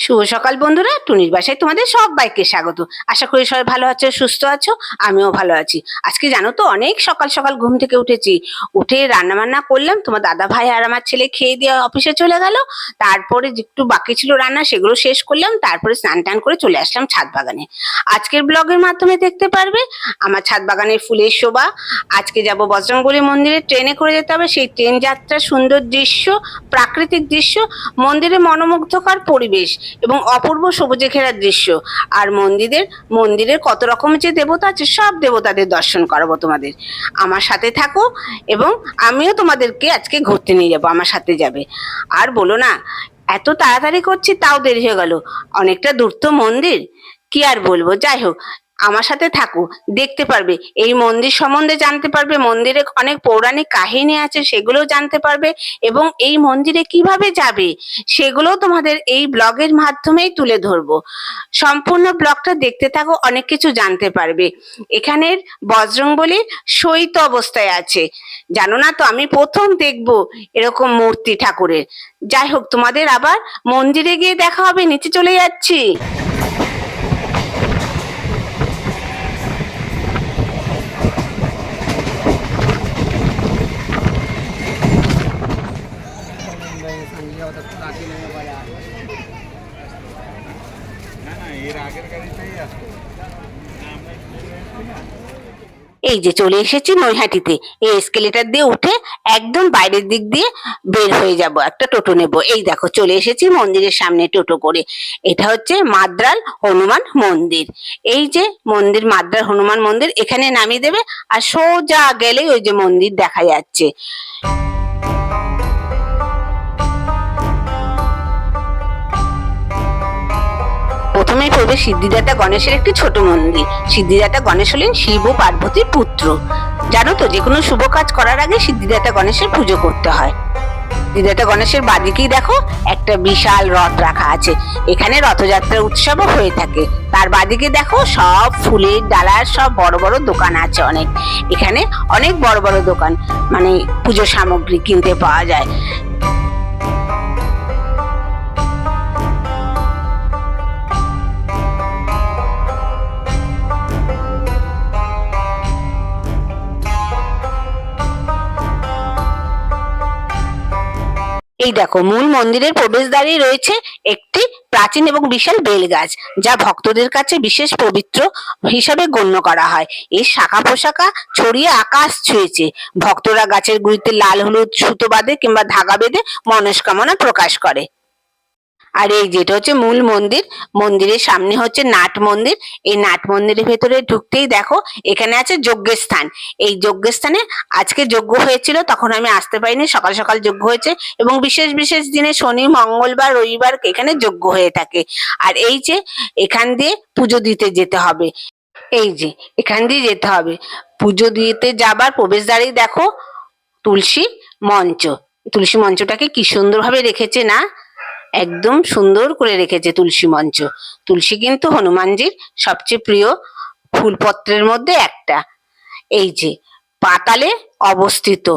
শুভ সকাল বন্ধুরা, টুনির বাসায় তোমাদের সবাইকে স্বাগত। আশা করি সবাই ভালো আছো, সুস্থ আছো, আমিও ভালো আছি। আজকে জানো তো, অনেক সকাল সকাল ঘুম থেকে উঠেছি। উঠে রান্না বান্না করলাম, তোমার দাদা ভাই আর আমার ছেলে খেয়ে দিয়ে অফিসে চলে গেল। তারপরে একটু বাকি ছিল রান্না, সেগুলো শেষ করলাম। তারপরে স্নান টান করে চলে আসলাম ছাদ বাগানে। আজকের ব্লগের মাধ্যমে দেখতে পারবে, আমার ছাদ বাগানের ফুলের শোভা। আজকে যাব বজরংবলী মন্দিরে ট্রেনে করে যেতে হবে। সেই ট্রেন যাত্রার সুন্দর দৃশ্য, প্রাকৃতিক দৃশ্য মন্দিরে মনোমুগ্ধকর পরিবেশ। এবং অপূর্ব সবুজে ঘেরা দৃশ্য। আর মন্দিরের মন্দিরের কত রকম যে দেবতা আছে, সব দেবতাদের দর্শন করাবো তোমাদের। আমার সাথে থাকো এবং আমিও তোমাদেরকে আজকে ঘুরতে নিয়ে যাব, আমার সাথে যাবে। আর বলো না, এত তাড়াতাড়ি করছি, তাও দেরি হয়ে গেল। অনেকটা দূর তো মন্দির। কি আর বলব? যাই হোক আমার সাথে থাকো, দেখতে পারবে। এই মন্দির সম্বন্ধে জানতে পারবে, মন্দিরে অনেক পৌরাণিক কাহিনী আছে, সেগুলোও জানতে পারবে এবং এই মন্দিরে কীভাবে যাবে, সেগুলোও তোমাদের এই ব্লগের মাধ্যমেই তুলে ধরবো। সম্পূর্ণ ব্লগটা দেখতে থাকো, অনেক কিছু জানতে পারবে। এখানের বজরংবলীর শৈত অবস্থায় আছে। জানো না তো, আমি প্রথম দেখব এরকম মূর্তি ঠাকুরের। যাই হোক, তোমাদের আবার মন্দিরে গিয়ে দেখা হবে, নিচে চলে যাচ্ছি না না এর আগের গাড়িতেই আসতো এই যে চলে এসেছি নৈহাটিতে। এই স্কেলেটার দিয়ে উঠে একদম বাইরের দিক দিয়ে বের হয়ে যাব, একটা টোটো নেব। এই দেখো, চলে এসেছি মন্দিরের সামনে টোটো করে। এটা হচ্ছে মাদ্রাল হনুমান মন্দির। এই যে মন্দির, মাদ্রাল হনুমান মন্দির, এখানে নামিয়ে দেবে আর সোজা গেলেই ওই যে মন্দির দেখা যাচ্ছে। প্রথমেই পড়বে সিদ্ধিদাতা গণেশের একটি ছোট মন্দির। সিদ্ধিদাতা গণেশ হলেন শিব ও পার্বতীর পুত্র। জানো তো যে কোনো শুভ কাজ করার আগে সিদ্ধিদাতা গণেশের পুজো করতে হয়। সিদ্ধিদাতা গণেশের বাদিকেই দেখো একটা বিশাল রথ রাখা আছে। এখানে রথযাত্রা উৎসবও হয়ে থাকে। তার বাদিকে দেখো সব ফুলের ডালার সব বড় বড় দোকান আছে অনেক। এখানে অনেক বড় বড় দোকান মানে পুজো সামগ্রী কিনতে পাওয়া যায়। এই দেখো, মূল মন্দিরের প্রবেশদ্বারেই রয়েছে একটি প্রাচীন এবং বিশাল বেল গাছ, যা ভক্তদের কাছে বিশেষ পবিত্র হিসাবে গণ্য করা হয়। এর শাখা পোশাকা ছড়িয়ে আকাশ ছুঁয়েছে। ভক্তরা গাছের গুড়িতে লাল, হলুদ, সুতো বাঁধে কিংবা ধাগা বেঁধে মনস্কামনা প্রকাশ করে। আর এই যেটা হচ্ছে মূল মন্দির, মন্দিরের সামনে হচ্ছে নাট মন্দির। এই নাট মন্দিরের ভেতরে ঢুকতেই দেখো, এখানে আছে যজ্ঞের স্থান এই যজ্ঞের স্থানে আজকে যজ্ঞ হয়েছিল, তখন আমি আসতে পারিনি, সকাল সকাল যজ্ঞ হয়েছে এবং বিশেষ বিশেষ দিনে শনি, মঙ্গলবার, রবিবার এখানে যজ্ঞ হয়ে থাকে। আর এই যে এখান দিয়ে পুজো দিতে যেতে হবে। এই যে এখান দিয়ে যেতে হবে। পুজো দিতে যাবার প্রবেশদ্বারেই দেখো তুলসী মঞ্চ। তুলসী মঞ্চটাকে কি সুন্দরভাবে রেখেছে না? একদম সুন্দর করে রেখেছে তুলসী মঞ্চ। তুলসী কিন্তু হনুমানজির সবচেয়ে প্রিয় ফুলপত্রের মধ্যে একটা। এই যে, পাতালে অবস্থিত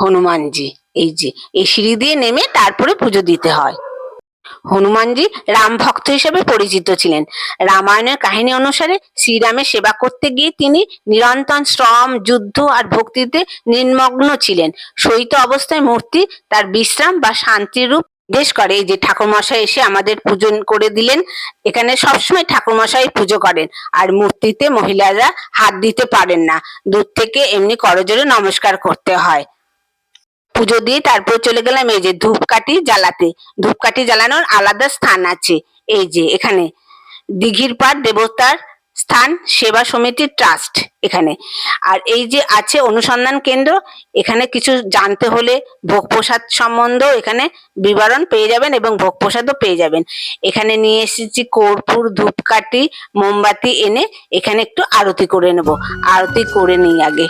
হনুমানজি, এই যে, এই সিঁড়ি দিয়ে নেমে তারপরে পুজো দিতে হয়। হনুমানজি রাম ভক্ত হিসেবে পরিচিত ছিলেন। রামায়ণের কাহিনী অনুসারে শ্রীরামের সেবা করতে গিয়ে তিনি নিরন্তর শ্রম, যুদ্ধ আর ভক্তিতে নির্মগ্ন ছিলেন। শৈত অবস্থায় মূর্তি তার বিশ্রাম বা শান্তির রূপ বেশ করে। যে ঠাকুরমশাই এসে আমাদের পূজন করে দিলেন। এখানে সবসময় ঠাকুরমশাই পুজো করেন। আর মূর্তিতে মহিলারা হাত দিতে পারেন না। দূর থেকে এমনি করজোরে নমস্কার করতে হয়। পুজো দিয়ে তারপর চলে গেলাম এই যে ধূপকাঠি জ্বালাতে। ধূপকাঠি জ্বালানোর আলাদা স্থান আছে। এই যে এখানে দিঘির পাড় দেবতার স্থান সেবা সমিতি ট্রাস্ট এখানে। আর এই যে আছে অনুসন্ধান কেন্দ্র, এখানে কিছু জানতে হলে ভোগ প্রসাদ সম্বন্ধেও এখানে বিবরণ পেয়ে যাবেন এবং ভোগ প্রসাদও পেয়ে যাবেন। এখানে নিয়ে এসেছি কর্পূর, ধূপকাঠি, মোমবাতি এনে এখানে একটু আরতি করে নেব। আরতি করে নিই আগে।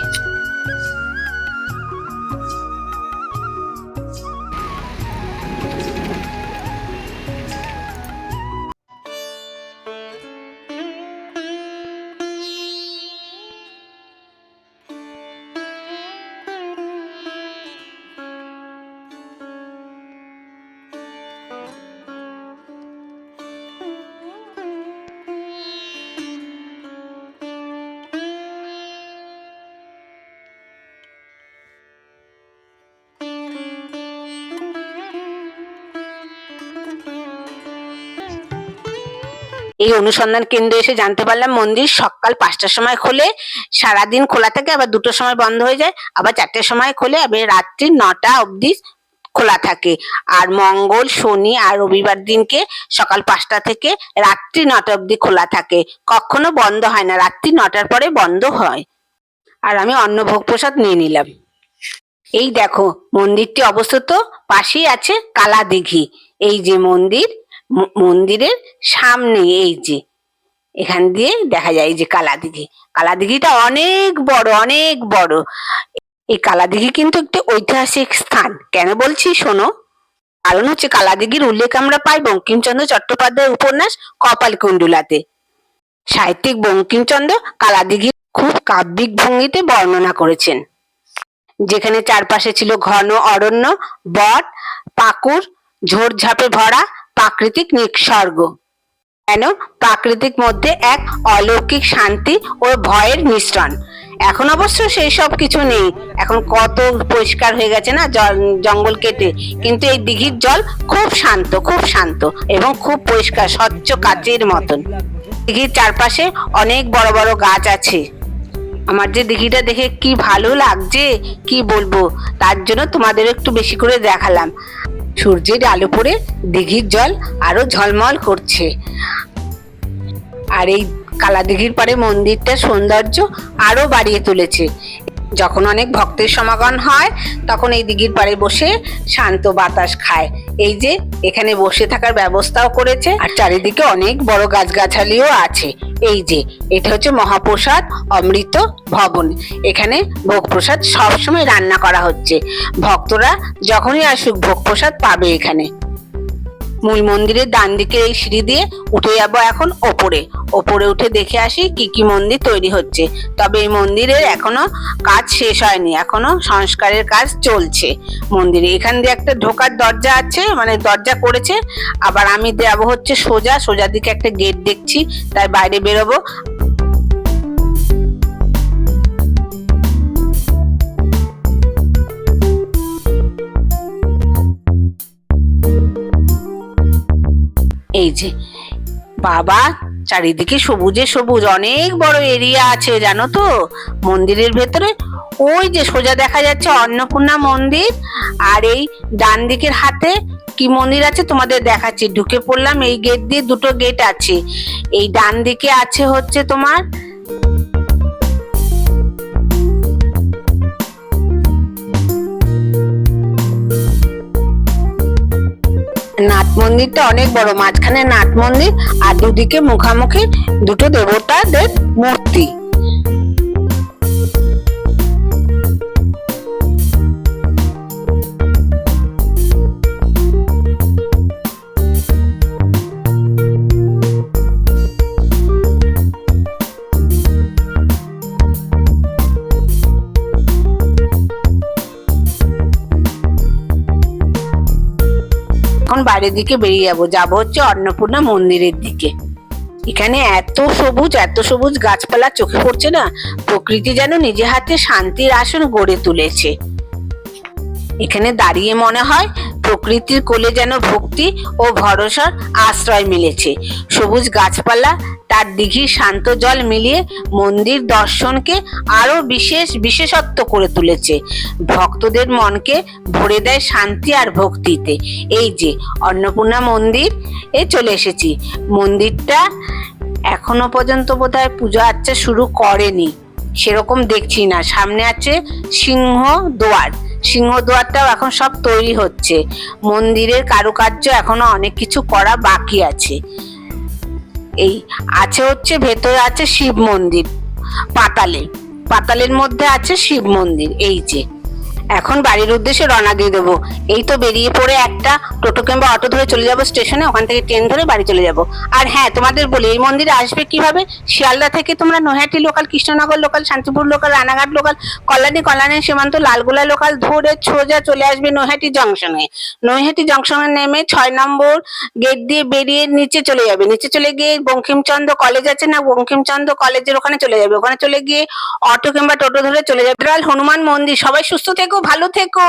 এই অনুসন্ধান কেন্দ্রে এসে জানতে পারলাম মন্দির সকাল পাঁচটার সময় খোলে, সারাদিন খোলা থাকে, আবার দুটোর সময় বন্ধ হয়ে যায়, আবার চারটের সময় খোলে, আবার রাত্রি নটা অবধি খোলা থাকে। আর মঙ্গল, শনি আর রবিবার দিনকে সকাল পাঁচটা থেকে রাত্রি নটা অবধি খোলা থাকে। কখনো বন্ধ হয় না, রাত্রি নটার পরে বন্ধ হয়। আর আমি অন্ন ভোগ প্রসাদ নিয়ে নিলাম। এই দেখো, মন্দিরটি অবস্থিত পাশেই আছে কালা দিঘি এই যে মন্দির মন্দিরের সামনে এই যে, এখান দিয়ে দেখা যায় যে কালাদিঘি। কালাদিঘিটা অনেক বড় অনেক বড়। এই কালাদিঘি কিন্তু একটি ঐতিহাসিক স্থান। কেন বলছি? শোনো। কারণ হচ্ছে কালাদিঘির উল্লেখ আমরা পাই বঙ্কিমচন্দ্র চট্টোপাধ্যায়ের উপন্যাস কপালকুণ্ডুলাতে। সাহিত্যিক বঙ্কিমচন্দ্র কালা দিঘির খুব কাব্যিক ভঙ্গিতে বর্ণনা করেছেন। যেখানে চারপাশে ছিল ঘন অরণ্য, বট পাকুর ঝোড়ঝাপে ভরা প্রাকৃতিক নিঃসর্গ কেন? প্রাকৃতিক মধ্যে এক অলৌকিক শান্তি ও ভয়ের মিশ্রণ। এখন অবশ্য সেই সব কিছু নেই। এখন কত পরিষ্কার হয়ে গেছে না জঙ্গল কেটে। কিন্তু এই দিঘির জল খুব শান্ত খুব শান্ত এবং খুব পরিষ্কার, স্বচ্ছ কাচের মতন। দিঘির চারপাশে অনেক বড় বড় গাছ আছে। আমার যে দিঘিটা দেখে কি ভালো লাগছে, কি বলব? তার জন্য তোমাদের একটু বেশি করে দেখালাম। সূর্যের আলো পড়ে দিঘির জল আরও ঝলমল করছে। আর এই কালা দিঘির পাড়ে মন্দিরটার সৌন্দর্য আরও বাড়িয়ে তুলেছে। যখন অনেক ভক্তের সমাগম হয়, তখন এই দিঘির পাড়ে বসে শান্ত বাতাস খায়। এই যে, এখানে বসে থাকার ব্যবস্থাও করেছে, আর চারিদিকে অনেক বড় গাছগাছালিও আছে। এই যে, এটা হচ্ছে মহাপ্রসাদ অমৃত ভবন। এখানে ভোগ প্রসাদ সবসময় রান্না করা হচ্ছে। ভক্তরা যখনই আসুক ভোগ প্রসাদ পাবে এখানে। মূল মন্দিরের ডান দিকে এই সিঁড়ি দিয়ে উঠে যাব এখন ওপরে। ওপরে উঠে দেখে আসি কি কি মন্দির তৈরি হচ্ছে। তবে এই মন্দিরের এখনও কাজ শেষ হয়নি, এখনও সংস্কারের কাজ চলছে। মন্দিরে এখান দিয়ে একটা ঢোকার দরজা আছে মানে দরজা করেছে, আবার আমি যাব হচ্ছে সোজা সোজা দিকে একটা গেট দেখছি, তাই বাইরে বেরোবো। এই যে, বাবা চারিদিকে সবুজে সবুজ, অনেক বড় এরিয়া আছে, জানো তো? মন্দিরের ভেতরে। ওই যে সোজা দেখা যাচ্ছে অন্নপূর্ণা মন্দির, আর এই ডান দিকের হাতে কি মন্দির আছে তোমাদের দেখাচ্ছি। ঢুকে পড়লাম, এই গেট দিয়ে দুটো গেট আছে। এই ডান দিকে আছে হচ্ছে তোমার নাট মন্দিরটা অনেক বড় মাঝখানে নাট মন্দির আর দুদিকে মুখামুখি দুটো দেবতাদের মূর্তি। বাইরের দিকে বেরিয়ে যাব। যাব হচ্ছে অন্নপূর্ণা মন্দিরের দিকে। এখানে এত সবুজ এত সবুজ গাছপালা চোখে পড়ছে না? প্রকৃতি যেন নিজে হাতে শান্তির আসন গড়ে তুলেছে। এখানে দাঁড়িয়ে মনে হয় প্রকৃতির কোলে যেন ভক্তি ও ভরসার আশ্রয় মিলেছে। সবুজ গাছপালা, তার দিঘির শান্ত জল মিলিয়ে মন্দির দর্শনকে আরও বিশেষ বিশেষত্ব করে তুলেছে। ভক্তদের মনকে ভরে দেয় শান্তি আর ভক্তিতে। এই যে, অন্নপূর্ণা মন্দির, এ চলে এসেছি। মন্দিরটা এখনও পর্যন্ত বোধহয় পুজো আর্চা শুরু করেনি। সেরকম দেখছি না। সামনে আছে সিংহ দোয়ার। সিংহ দুয়ারটাও এখন সব তৈরি হচ্ছে। মন্দিরের কারুকার্য এখনও অনেক কিছু করা বাকি আছে। এই আছে হচ্ছে, ভেতরে আছে শিব মন্দির, পাতালে। পাতালের মধ্যে আছে শিব মন্দির, এই যে। এখন বাড়ির উদ্দেশ্যে রওনা দিয়ে দেবো। এই তো বেরিয়ে পড়ে একটা টোটো কিংবা অটো ধরে চলে যাব স্টেশনে, ওখান থেকে ট্রেন ধরে বাড়ি চলে যাব। আর হ্যাঁ তোমাদের বলি, এই মন্দিরে আসবে কীভাবে? শিয়ালদা থেকে তোমরা Naihati local Krishnanagar local Shantipur local Ranaghat local Kalyani Kalyani, Simanta, Lalgola local ধরে সোজা চলে আসবে নৈহাটি জংশনে নৈহাটি জংশনে নেমে ছয় নম্বর গেট দিয়ে বেরিয়ে নিচে চলে যাবে। নিচে চলে গিয়ে বঙ্কিমচন্দ্র কলেজ আছে না? বঙ্কিমচন্দ্র কলেজের ওখানে চলে যাবে। ওখানে চলে গিয়ে অটো কিংবা টোটো ধরে চলে যাবে। হনুমান মন্দির। সবাই সুস্থ থেকো ভালো থেকো।